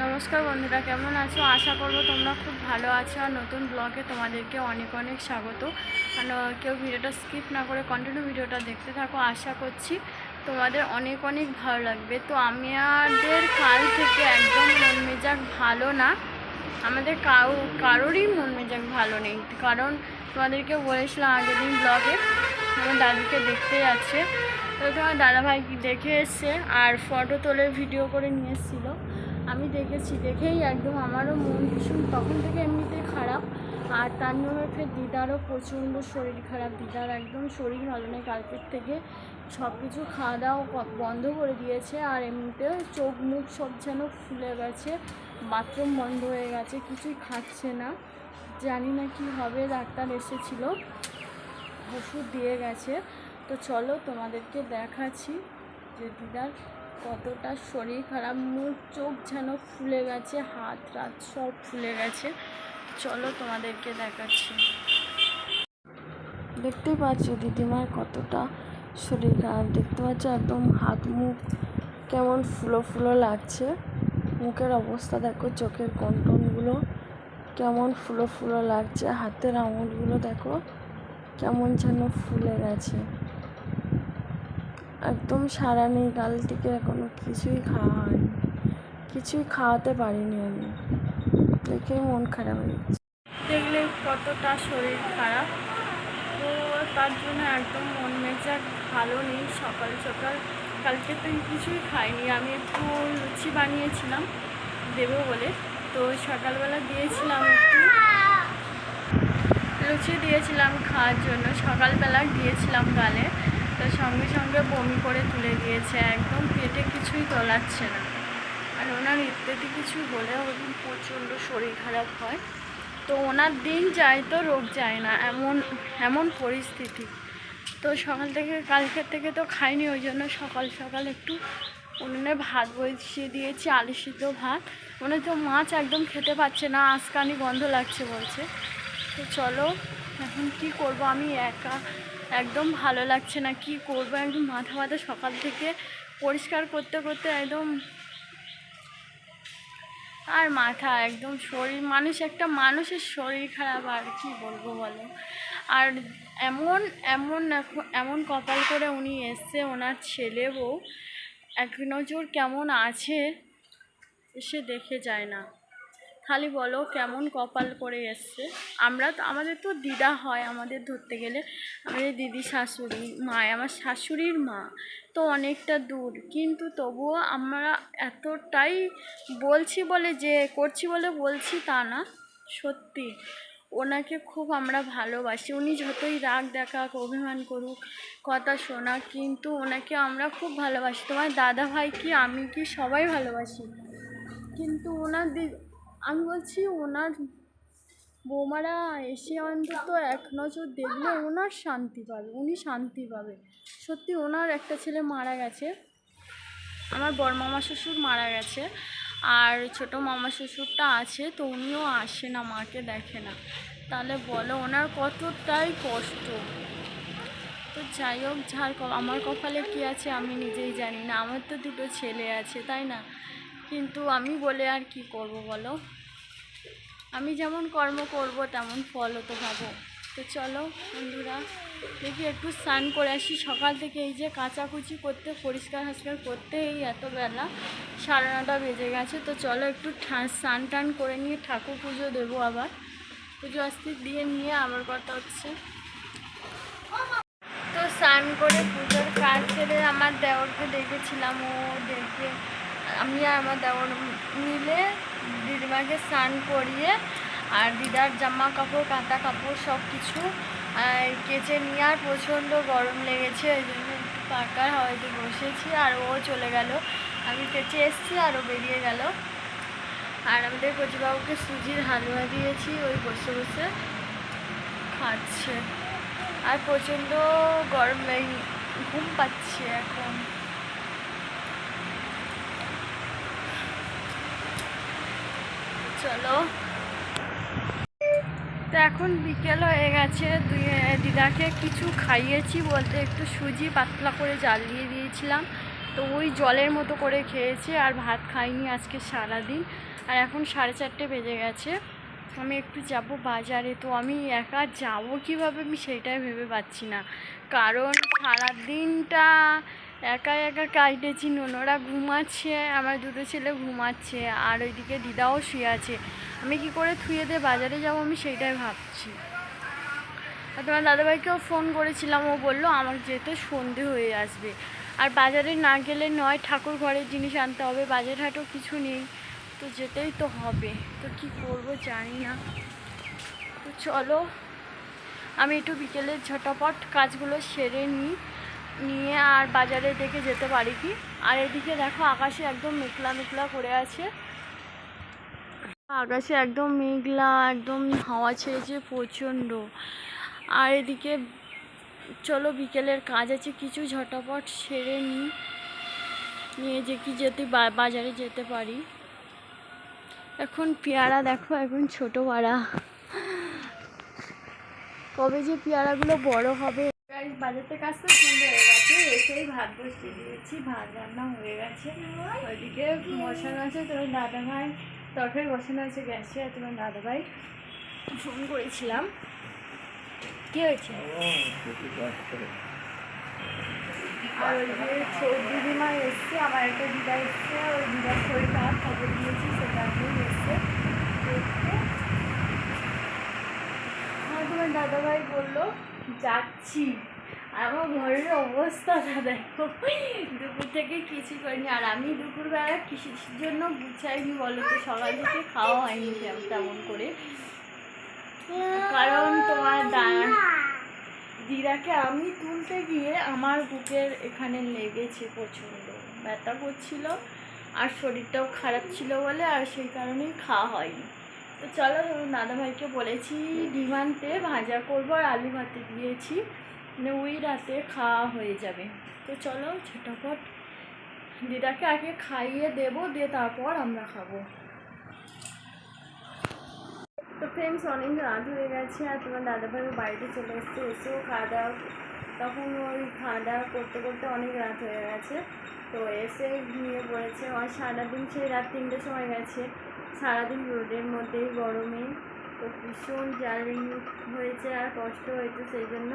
নমস্কার বন্ধুরা, কেমন আছো? আশা করব তোমরা খুব ভালো আছো। আর নতুন ব্লগে তোমাদেরকে অনেক অনেক স্বাগত। আর কেউ ভিডিওটা স্কিপ না করে কন্টিনিউ ভিডিওটা দেখতে থাকো। আশা করছি তোমাদের অনেক অনেক ভালো লাগবে। তো আমাদের কাল থেকে একদম মন মেজাজ ভালো না। আমাদের কারও কারোরই মন মেজাজ ভালো নেই। কারণ তোমাদেরকে বলেছিলাম আগের দিন ব্লগে আমার দাদুকে দেখতে যাচ্ছে। তো তোমার দাদাভাই দেখে এসছে। আর ফটো তোলে ভিডিও করে নিয়ে এসেছিল। আমি দেখেছি, দেখেই একদম আমারও মন ভীষণ। তখন থেকে এমনিতেই খারাপ। আর তার জন্য ফের দিদারও প্রচণ্ড শরীর খারাপ। দিদার একদম শরীর ভালো নেই। কালকের থেকে সব কিছু খাওয়া দাওয়া বন্ধ করে দিয়েছে। আর এমনিতে চোখ মুখ সব যেন ফুলে গেছে। বাথরুম বন্ধ হয়ে গেছে। কিছুই খাচ্ছে না। জানি না কি হবে। ডাক্তার এসেছিল। ওষুধ দিয়ে গেছে। তো চলো তোমাদেরকে দেখাচ্ছি যে দিদার কতটা শরীর খারাপ, মুখ, চোখ যেন ফুলে গেছে, হাত, রাত সব ফুলে গেছে। চলো তোমাদেরকে দেখাচ্ছি। দেখতে পাচ্ছ দিদিমার কতটা শরীর খারাপ। দেখতে পাচ্ছ একদম হাত, মুখ কেমন ফুলো ফুলো লাগছে। মুখের অবস্থা দেখো, চোখের কন্টনগুলো কেমন ফুলো ফুলো লাগছে। হাতের আঙুলগুলো দেখো, কেমন যেন ফুলে গেছে। একদম সারা নেই কাল থেকে এখনও কিছুই খাওয়া হয়নি। কিছুই খাওয়াতে পারিনি আমি। দেখে মন খারাপ হয়ে যাচ্ছে দেখলে কতটা শরীর খারাপ। তো তার জন্য একদম মন মেজাজ ভালো নেই সকাল সকাল। কালকে তো কিছুই খাইনি, আমি একটু লুচি বানিয়েছিলাম দেবো বলে। তো সকালবেলা দিয়েছিলাম একটু। লুচি দিয়েছিলাম খাওয়ার জন্য। সকালবেলা দিয়েছিলাম গালে তো সঙ্গে সঙ্গে বমি করে তুলে দিয়েছে, একদম পেটে কিছুই তোলাচ্ছে না। আর ওনার ইত্যাদি কিছু হলে ওরকম প্রচণ্ড শরীর খারাপ হয়। তো ওনার দিন যায় তো, রোগ যায় না, এমন এমন পরিস্থিতি। তো সকাল থেকে, কালকের থেকে তো খাইনি, ওই জন্য সকাল সকাল একটু উনুনে ভাত বসিয়ে দিয়েছি, আলু সিদ্ধ ভাত। মনে তো মাছ একদম খেতে পাচ্ছে না আজকানি গন্ধ লাগছে বলছে। তো চলো, এখন কি করব? আমি একা একদম ভালো লাগছে না, কি করব? একদম মাথা মাথা সকাল থেকে পরিষ্কার করতে করতে একদম আর মাথা একদম শরীর, মানুষ একটা মানুষের শরীর খারাপ, আর কি বলব বলো? আর এমন এমন এমন কপাল করে উনি এসছে, ওনার ছেলে বউ, এক নজর কেমন আছে এসে দেখে যায় না। খালি বলো কেমন কপাল করে এসছে? আমরা তো, আমাদের তো দিদা হয় আমাদের ধরতে গেলে। আমাদের দিদি, শাশুড়ি মা আমার শাশুড়ির মা তো অনেকটা দূর। কিন্তু তবুও আমরা এতটাই বলছি বলে যে, করছি বলে বলছি তা না, সত্যি। ওনাকে খুব আমরা ভালোবাসি। উনি যতই রাগ দেখাক, অভিমান করুক, কথা শোনা কিন্তু ওনাকে আমরা খুব ভালোবাসি। তোমার দাদা ভাই কি, আমি কি সবাই ভালোবাসি? কিন্তু ওনার আমি বলছি ওনার বৌমারা এসে অন্তত এক নজর দেখলে ওনার শান্তি পাবে, উনি শান্তি পাবে। সত্যি ওনার একটা ছেলে মারা গেছে, আমার বড় মামা শ্বশুর মারা গেছে, আর ছোট মামা শ্বশুরটা আছে, তো উনিও আসে না, মাকে দেখে না। তাহলে বলো, ওনার কতটাই কষ্ট। তো যাই হোক যার আমার কপালে কী আছে আমি নিজেই জানি না, আমার তো দুটো ছেলে আছে, তাই না? কিন্তু আমি বলে আর কি করব বলো? আমি যেমন কর্ম করব, তেমন ফলও তো পাবো। তো চলো বন্ধুরা, দেখি একটু স্নান করে আসি। সকাল থেকে এই যে কাচাকুচি করতে, পরিষ্কার হাসকার করতে এই এত বেলা, সাড়ে নটা বেজে গেছে। তো চলো একটু স্নান টান করে নিয়ে ঠাকুর পুজো দেবো আবার। পুজো আস্তে দিয়ে নিয়ে আমার কথা হচ্ছে। তো স্নান করে পুজোর কাজ সেরে আমার দেওরকে ডেকেছিলাম ও ডেকে আমি আর আমার দেওর মিলে দিদিমাকে স্নান করিয়ে আর দিদার জামা কাপড়, কাঁথা কাপড় সব কিছু আর কেচে নিয়ে আর প্রচণ্ড গরম লেগেছে, ওই জন্য একটু পাকার হয়তো বসেছি আর ও চলে গেল। আমি কেচে এসেছি আর ও বেরিয়ে গেল। আর আমাদের কচিবাবুকে সুজির হালুয়া দিয়েছি, ওই বসে বসে খাচ্ছে। আর প্রচণ্ড গরম ঘুম পাচ্ছে এখন। চলো। তো এখন বিকেল হয়ে গেছে দিদাকে কিছু খাইয়েছি বলতে একটু সুজি পাতলা করে জ্বালিয়ে দিয়ে দিয়েছিলাম। তো ওই জলের মতো করে খেয়েছে আর ভাত খাইনি আজকে সারাদিন। আর এখন সাড়ে চারটে বেজে গেছে। আমি একটু যাব বাজারে, তো আমি একা যাব কীভাবে আমি সেটাই ভেবে পাচ্ছি না। কারণ সারাদিনটা একা একা কাটেছি নোনরা ঘুমাচ্ছে, আমার দুটো ছেলে ঘুমাচ্ছে, আর ওইদিকে দিদাও শুয়ে আছে। আমি কি করে থুয়ে দিয়ে বাজারে যাব আমি সেইটাই ভাবছি। আর তোমার দাদাভাইকেও ফোন করেছিলাম, ও বলল আমার যেতে সন্ধে হয়ে আসবে। আর বাজারে না গেলে নয়, ঠাকুর ঘরের জিনিস আনতে হবে বাজার হাটও কিছু নেই। তো যেতেই তো হবে। তো কি করব জানি না। তো চলো, আমি একটু বিকেলে ঝটাপট কাজগুলো সেরে নিই নিয়ে আর বাজারে দেখে যেতে পারি কি। আর এদিকে দেখো আকাশে একদম মেঘলা মেঘলা করে আছে। আকাশে একদম মেঘলা, একদম হাওয়া ছেড়েছে প্রচণ্ড। আর এদিকে চলো বিকেলের কাজ আছে, কিছু ঝটাপট সেরে নিই নিয়ে যে কি যেতে বাজারে যেতে পারি। এখন পেয়ারা দেখো এখন ছোট পাড়া। কবে যে পেয়ারাগুলো বড় হবে। বাজার থেকে আসতে সন্ধ্যে হয়ে গেছে এসেই ভাত বসিয়ে দিয়েছি ভাত রান্না হয়ে গেছে। ওইদিকে বসানো আছে তোমার দাদা ভাই তরকারি বসানো আছে গ্যাসে আর তোমার দাদা ভাই ফোন করেছিলাম। কি হয়েছে? আর ওই যে দিদিমা এসছে, আমার একটা দিদা এসছে ওই দিদার শরীর খবর দিয়েছি, সেটা আপনি এসছে। আর তোমার দাদাভাই বলল, যাচ্ছি। আমার ঘরের অবস্থাটা দেখো, দুপুর থেকে কিছু করিনি। আর আমি দুপুরবেলা কিসের জন্য গুছাইনি বলো তো? সকাল থেকে খাওয়া হয়নি, তেমন- করে। কারণ তোমার দা- দিদাকে আমি তুলতে গিয়ে আমার বুকের এখানে লেগেছে প্রচণ্ড। ব্যথা করছিল আর শরীরটাও খারাপ ছিল বলে আর সেই কারণেই খাওয়া হয়নি। তো চলো ধরুন দাদাভাইকে বলেছি ডিম আনতে ভাজা করব আর আলু ভাতে দিয়েছি। মানে ওই রাতে খাওয়া হয়ে যাবে। তো চলো ছোটপট দিদাকে আগে খাইয়ে দেবো, দিয়ে তারপর আমরা খাব। তো ফ্রেন্ডস অনেক রাত হয়ে গেছে আর তোমার দাদাভাই বাড়িতে চলে এসছে, এসেও খাওয়া দাওয়া তখন ওই খাওয়া দাওয়া করতে করতে অনেক রাত হয়ে গেছে। তো এসে ঘুমিয়ে পড়েছে। আর সারাদিন সেই রাত তিনটের সময় গেছে। সারাদিন রোদের মধ্যেই, গরমে। তো ভীষণ জার্নি হয়েছে আর কষ্ট হয়েছে সেই জন্য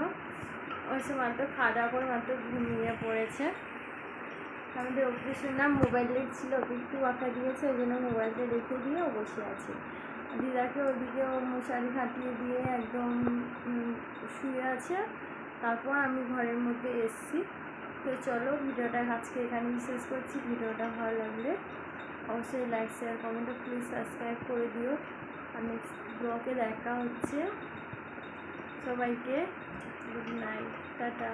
ওই সে মাত্র খাওয়া দাওয়া করে মাত্র ঘুমিয়ে পড়েছে। আমাদের অফিসের নাম মোবাইল ছিল একটু আঁকা দিয়েছে, ওই জন্য মোবাইলটা রেখে দিয়ে বসে আছে। দিদাকে ওদিকে মশারি খাটিয়ে দিয়ে একদম শুয়ে আছে। তারপর আমি ঘরের মধ্যে এসছি। তো চলো ভিডিওটা আজকে এখানেই শেষ করছি। ভিডিওটা ভালো লাগলে অবশ্যই like share comment please subscribe করে দিও। আর নেক্সট ব্লগে দেখা হচ্ছে। সবাইকে গুড নাইট টাটা।